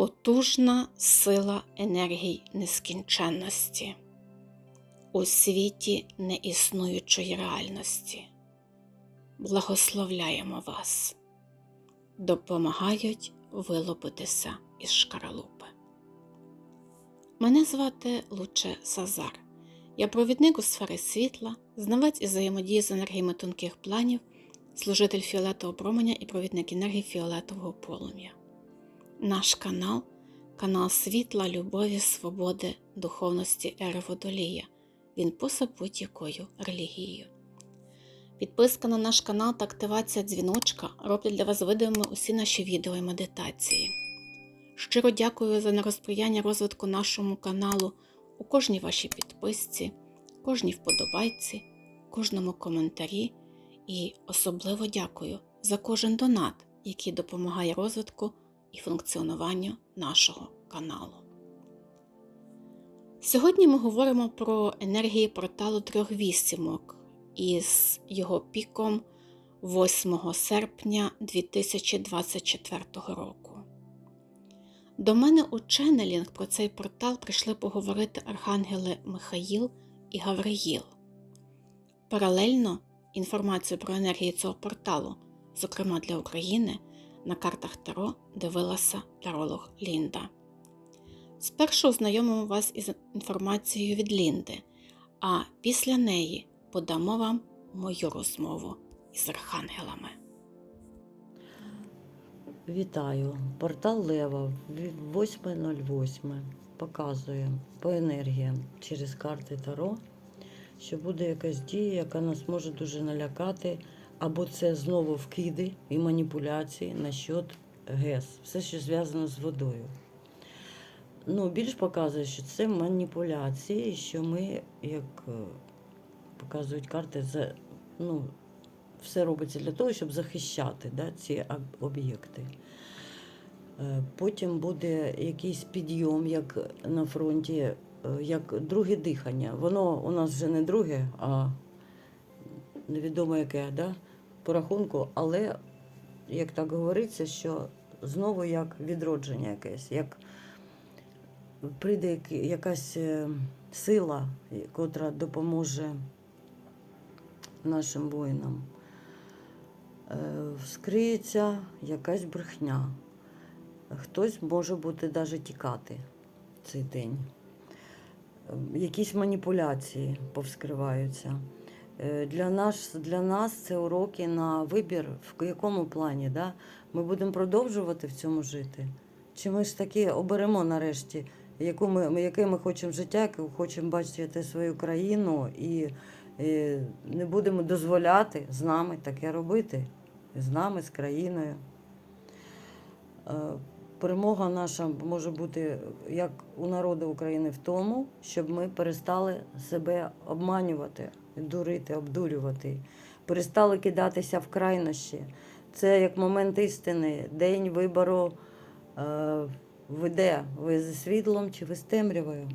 Потужна сила енергій нескінченності у світі неіснуючої реальності. Благословляємо вас, допомагають вилупитися із шкаралупи. Мене звати Луче Сазар. Я провідник у сфері світла, знавець із взаємодії з енергіями тонких планів, служитель фіолетового променя і провідник енергії фіолетового полум'я. Наш канал канал світла, любові, свободи, духовності ери Водолія. Він поза будь-якою релігією. Підписка на наш канал та активація дзвіночка роблять для вас видимими усі наші відео і медитації. Щиро дякую за нерозприяння розвитку нашому каналу у кожній вашій підписці, кожній вподобайці, кожному коментарі і особливо дякую за кожен донат, який допомагає розвитку і функціонуванню нашого каналу. Сьогодні ми говоримо про енергії порталу трьох вісімок із його піком 8 серпня 2024 року. До мене у ченнелінг про цей портал прийшли поговорити архангели Михаїл і Гавриїл. Паралельно інформацію про енергії цього порталу, зокрема для України, на картах Таро дивилася таролог Лінда. Спершу ознайомимо вас із інформацією від Лінди, а після неї подамо вам мою розмову із архангелами. Вітаю! Портал Лева 8.08 показує по енергіям через карти Таро, що буде якась дія, яка нас може дуже налякати, або це знову вкиди і маніпуляції на счет ГЕС, все, що зв'язано з водою. Ну, більш показує, що це маніпуляції, що ми, як е, показують карти, за, ну, все робиться для того, щоб захищати да, ці об'єкти. Е, Потім буде якийсь підйом, як на фронті, як друге дихання. Воно у нас вже не друге, а невідомо яке, да, по рахунку, але як так говориться, що знову як відродження якесь, як прийде якась е, сила, котра допоможе нашим воїнам. Е, Вскриється якась брехня. Хтось може бути навіть тікати цей день. Е, Якісь маніпуляції повскриваються. Е, Для нас, для нас це уроки на вибір, в якому плані. Да? Ми будемо продовжувати в цьому жити. Чи ми ж таки оберемо нарешті, яку ми, яке ми хочемо життя, яке хочемо бачити свою країну, і, і не будемо дозволяти з нами таке робити, з нами, з країною. Перемога наша може бути як у народу України в тому, щоб ми перестали себе обманювати, дурити, обдурювати, перестали кидатися в крайнощі. Це як момент істини, день вибору е, веде. Ви зі світлом чи ви з темрявою?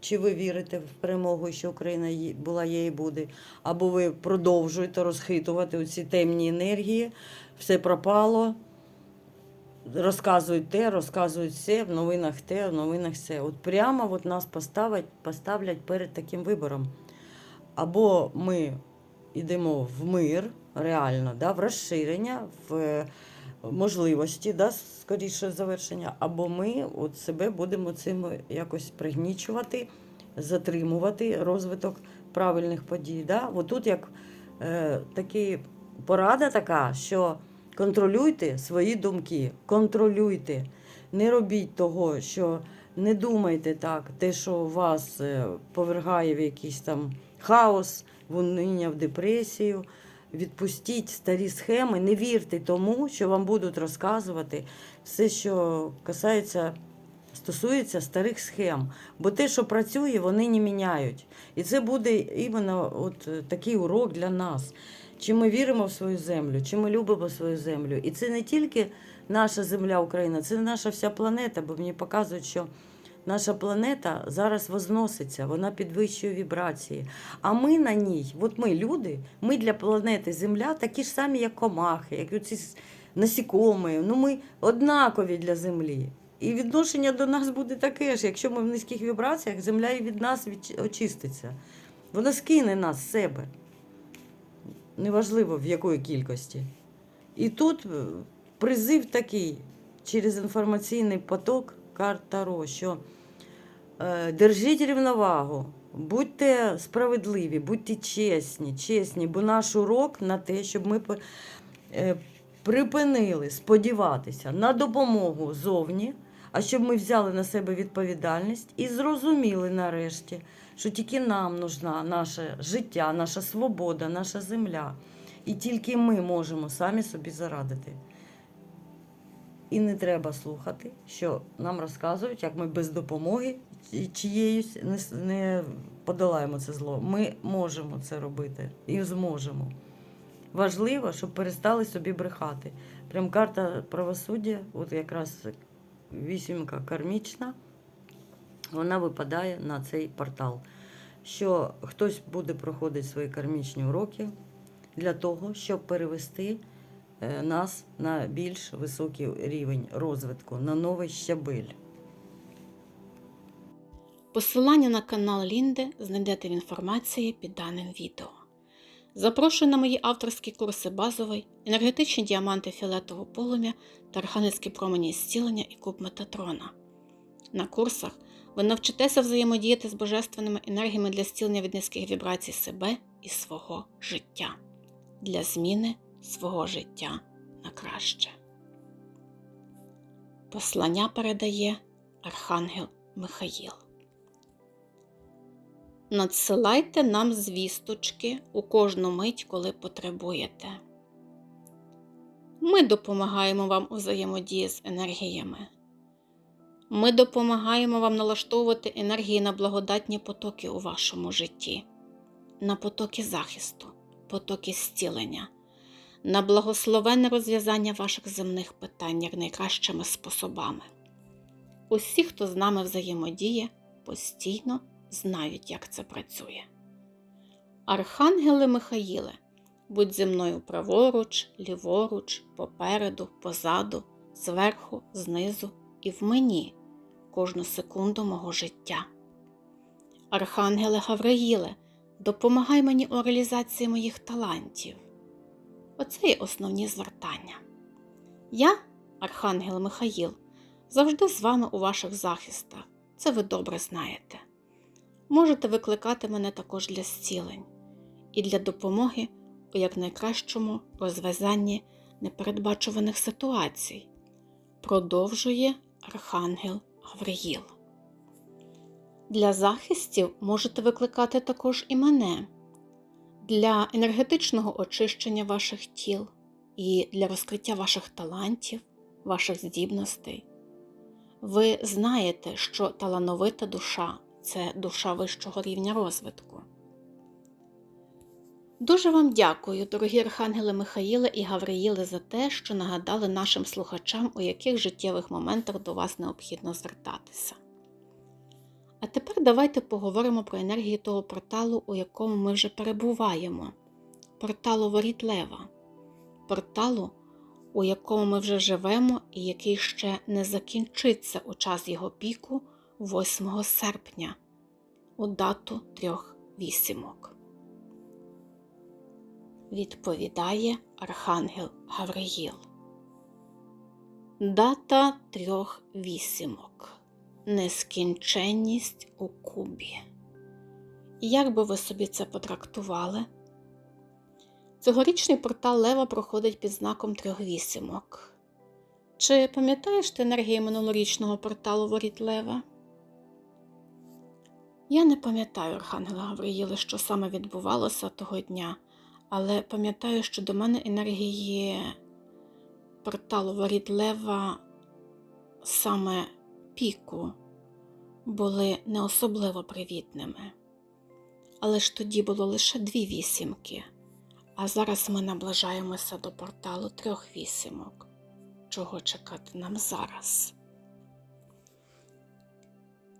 Чи ви вірите в перемогу, що Україна була, є і буде? Або ви продовжуєте розхитувати ці темні енергії, все пропало, розказують те, розказують все, в новинах те, в новинах все. От прямо от нас поставить, поставлять перед таким вибором. Або ми йдемо в мир, реально, да, в розширення, в е, можливості, да, скоріше завершення, або ми от себе будемо цим якось пригнічувати, затримувати розвиток правильних подій. Да? От тут як е, такі порада така, що контролюйте свої думки, контролюйте, не робіть того, що не думайте так, те, що вас е, повергає в якийсь там хаос, в униння, в депресію. Відпустіть старі схеми, не вірте тому, що вам будуть розказувати все, що касається, стосується старих схем. Бо те, що працює, вони не міняють. І це буде іменно от е, такий урок для нас. Чи ми віримо в свою землю, чи ми любимо свою землю. І це не тільки наша земля Україна, це наша вся планета, бо мені показують, що наша планета зараз возноситься, вона підвищує вібрації. А ми на ній, от ми люди, ми для планети Земля такі ж самі, як комахи, як оці насікомі. Ну ми однакові для землі. І відношення до нас буде таке ж. Якщо ми в низьких вібраціях, земля і від нас очиститься. Вона скине нас з себе. Неважливо в якої кількості. І тут е, призив такий через інформаційний поток карт Таро, що е, держіть рівновагу, будьте справедливі, будьте чесні, чесні, бо наш урок на те, щоб ми е, припинили сподіватися на допомогу зовні, а щоб ми взяли на себе відповідальність і зрозуміли нарешті, що тільки нам нужна наше життя, наша свобода, наша земля. І тільки ми можемо самі собі зарадити. І не треба слухати, що нам розказують, як ми без допомоги чи- чиєїсь не подолаємо це зло. Ми можемо це робити і зможемо. Важливо, щоб перестали собі брехати. Прям карта правосуддя, от якраз вісімка кармічна, вона випадає на цей портал. Що хтось буде проходити свої кармічні уроки для того, щоб перевести е, нас на більш високий рівень розвитку, на новий щабель. Посилання на канал Лінди знайдете в інформації під даним відео. Запрошую на мої авторські курси базовий, енергетичні діаманти фіолетового полум'я та архангельські промені зцілення і куб Метатрона. На курсах ви навчитеся взаємодіяти з божественними енергіями для зцілення від низьких вібрацій себе і свого життя, для зміни свого життя на краще. Послання передає Архангел Михаїл. Надсилайте нам звісточки у кожну мить, коли потребуєте. Ми допомагаємо вам у взаємодії з енергіями. Ми допомагаємо вам налаштовувати енергії на благодатні потоки у вашому житті, на потоки захисту, потоки зцілення, на благословенне розв'язання ваших земних питань як найкращими способами. Усі, хто з нами взаємодіє, постійно знають, як це працює. Архангеле Михаїле, будь зі мною праворуч, ліворуч, попереду, позаду, зверху, знизу і в мені кожну секунду мого життя. Архангеле Гавриїле, допомагай мені у реалізації моїх талантів. Оце є основні звертання. Я, Архангел Михаїл, завжди з вами у ваших захистах. Це ви добре знаєте. Можете викликати мене також для зцілень і для допомоги у якнайкращому розв'язанні непередбачуваних ситуацій, продовжує Архангел Гавриїл. Для захистів можете викликати також і мене для енергетичного очищення ваших тіл і для розкриття ваших талантів, ваших здібностей. Ви знаєте, що талановита душа це душа вищого рівня розвитку. Дуже вам дякую, дорогі архангели Михаїле і Гавриїле, за те, що нагадали нашим слухачам, у яких життєвих моментах до вас необхідно звертатися. А тепер давайте поговоримо про енергію того порталу, у якому ми вже перебуваємо порталу Воріт Лева, порталу, у якому ми вже живемо і який ще не закінчиться у час його піку 8 серпня, у дату трьох вісімок. Відповідає Архангел Гавриїл. Дата трьох вісімок. Нескінченність у кубі. Як би ви собі це потрактували? Цьогорічний портал Лева проходить під знаком трьох вісімок. Чи пам'ятаєш ти енергії минулорічного порталу Воріт Лева? Я не пам'ятаю, Архангела Гавриїле, що саме відбувалося того дня, але пам'ятаю, що до мене енергії порталу Воріт Лева саме піку були не особливо привітними. Але ж тоді було лише дві вісімки, а зараз ми наближаємося до порталу трьох вісімок. Чого чекати нам зараз?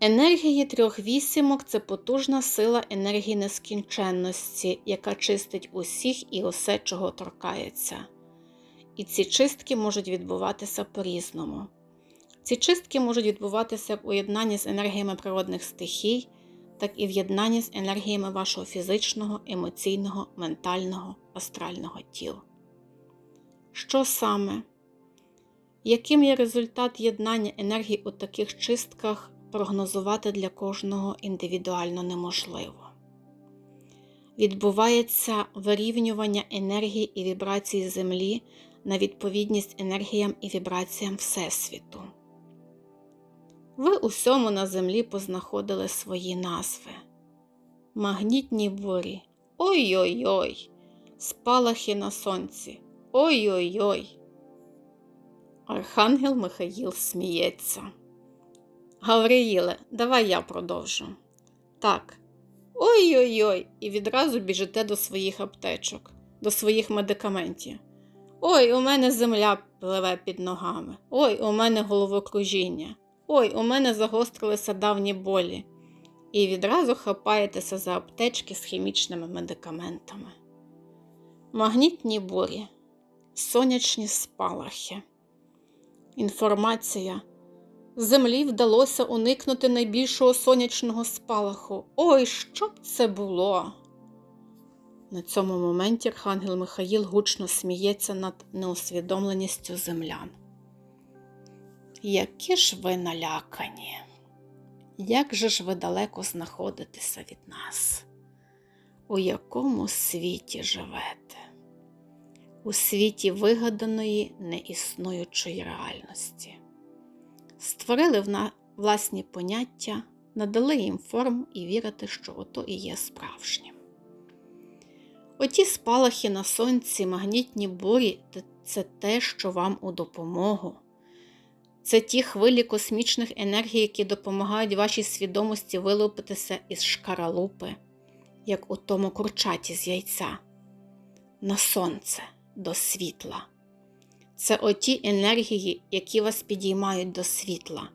Енергії трьох вісімок це потужна сила енергії нескінченності, яка чистить усіх і усе, чого торкається. І ці чистки можуть відбуватися по-різному. Ці чистки можуть відбуватися як у єднанні з енергіями природних стихій, так і в єднанні з енергіями вашого фізичного, емоційного, ментального, астрального тіла. Що саме? Яким є результат єднання енергій у таких чистках, прогнозувати для кожного індивідуально неможливо. Відбувається вирівнювання енергії і вібрацій Землі на відповідність енергіям і вібраціям Всесвіту. Ви усьому на землі познаходили свої назви. Магнітні бурі. Ой-ой-ой, спалахи на сонці. Ой-ой-ой. Архангел Михаїл сміється. Гавриїле, давай я продовжу. Так. Ой-ой-ой, і відразу біжите до своїх аптечок, до своїх медикаментів. Ой, у мене земля пливе під ногами. Ой, у мене головокружіння. Ой, у мене загострилися давні болі. І відразу хапаєтеся за аптечки з хімічними медикаментами. Магнітні бурі, сонячні спалахи. Інформація. Землі вдалося уникнути найбільшого сонячного спалаху. Ой, що б це було? На цьому моменті Архангел Михаїл гучно сміється над неусвідомленістю землян. Які ж ви налякані, як же ж ви далеко знаходитеся від нас? У якому світі живете? У світі вигаданої неіснуючої реальності. Створили в власні поняття, надали їм форм і вірити, що ото і є справжнім. Оті спалахи на сонці, магнітні бурі це те, що вам у допомогу. Це ті хвилі космічних енергій, які допомагають вашій свідомості вилупитися із шкаралупи, як у тому курчаті з яйця, на сонце до світла. Це оті енергії, які вас підіймають до світла,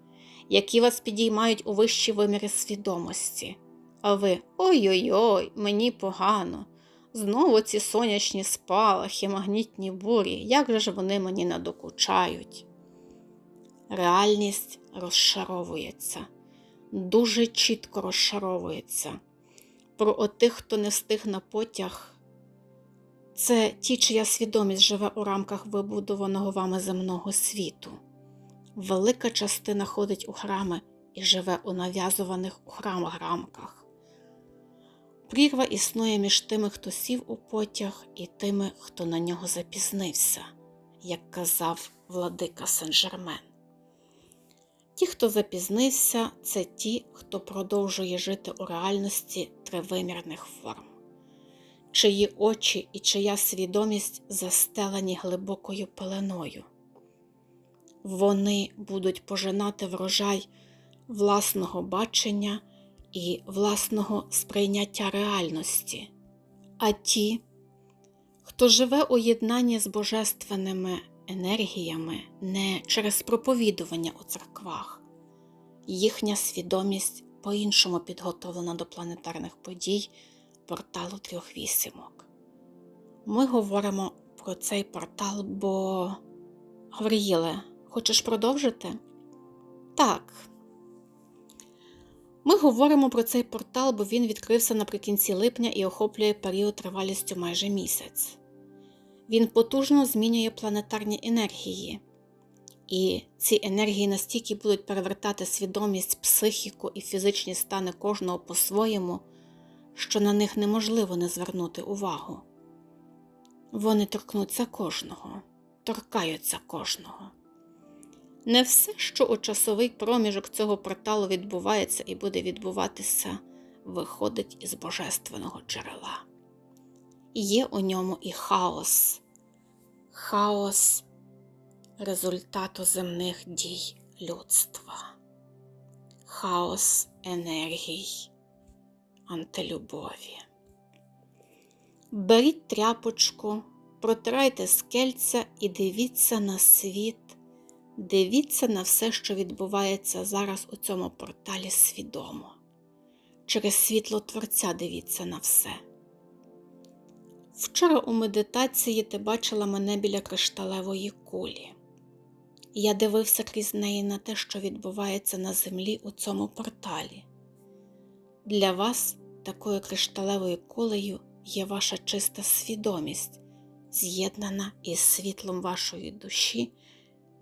які вас підіймають у вищі виміри свідомості. А ви ой-ой-ой, мені погано. Знову ці сонячні спалахи, магнітні бурі, як же ж вони мені надокучають? Реальність розшаровується, дуже чітко розшаровується. Про отих, хто не встиг на потяг. Це ті, чия свідомість живе у рамках вибудованого вами земного світу. Велика частина ходить у храми і живе у нав'язуваних у храмах рамках. Прірва існує між тими, хто сів у потяг, і тими, хто на нього запізнився, як казав владика Сен-Жермен. Ті, хто запізнився, це ті, хто продовжує жити у реальності тривимірних форм чиї очі і чия свідомість застелені глибокою пеленою. Вони будуть пожинати врожай власного бачення і власного сприйняття реальності, а ті, хто живе у єднанні з божественними енергіями не через проповідування у церквах, їхня свідомість по-іншому підготовлена до планетарних подій порталу трьох вісімок. Ми говоримо про цей портал, бо. Гавриїле, хочеш продовжити? Так. Ми говоримо про цей портал, бо він відкрився наприкінці липня і охоплює період тривалістю майже місяць. Він потужно змінює планетарні енергії, і ці енергії настільки будуть перевертати свідомість, психіку і фізичні стани кожного по-своєму що на них неможливо не звернути увагу. Вони торкнуться кожного, торкаються кожного. Не все, що у часовий проміжок цього порталу відбувається і буде відбуватися, виходить із божественного джерела. Є у ньому і хаос, хаос результату земних дій людства, хаос енергій антилюбові. Беріть тряпочку, протирайте скельця і дивіться на світ, дивіться на все, що відбувається зараз у цьому порталі свідомо. Через світло Творця дивіться на все. Вчора у медитації ти бачила мене біля кришталевої кулі. Я дивився крізь неї на те, що відбувається на землі у цьому порталі. Для вас такою кришталевою кулею є ваша чиста свідомість, з'єднана із світлом вашої душі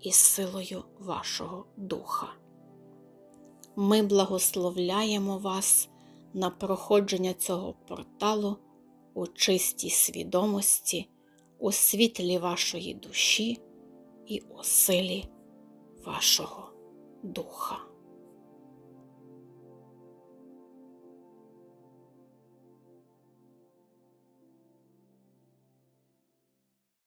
і силою вашого духа. Ми благословляємо вас на проходження цього порталу у чистій свідомості, у світлі вашої душі і у силі вашого духа.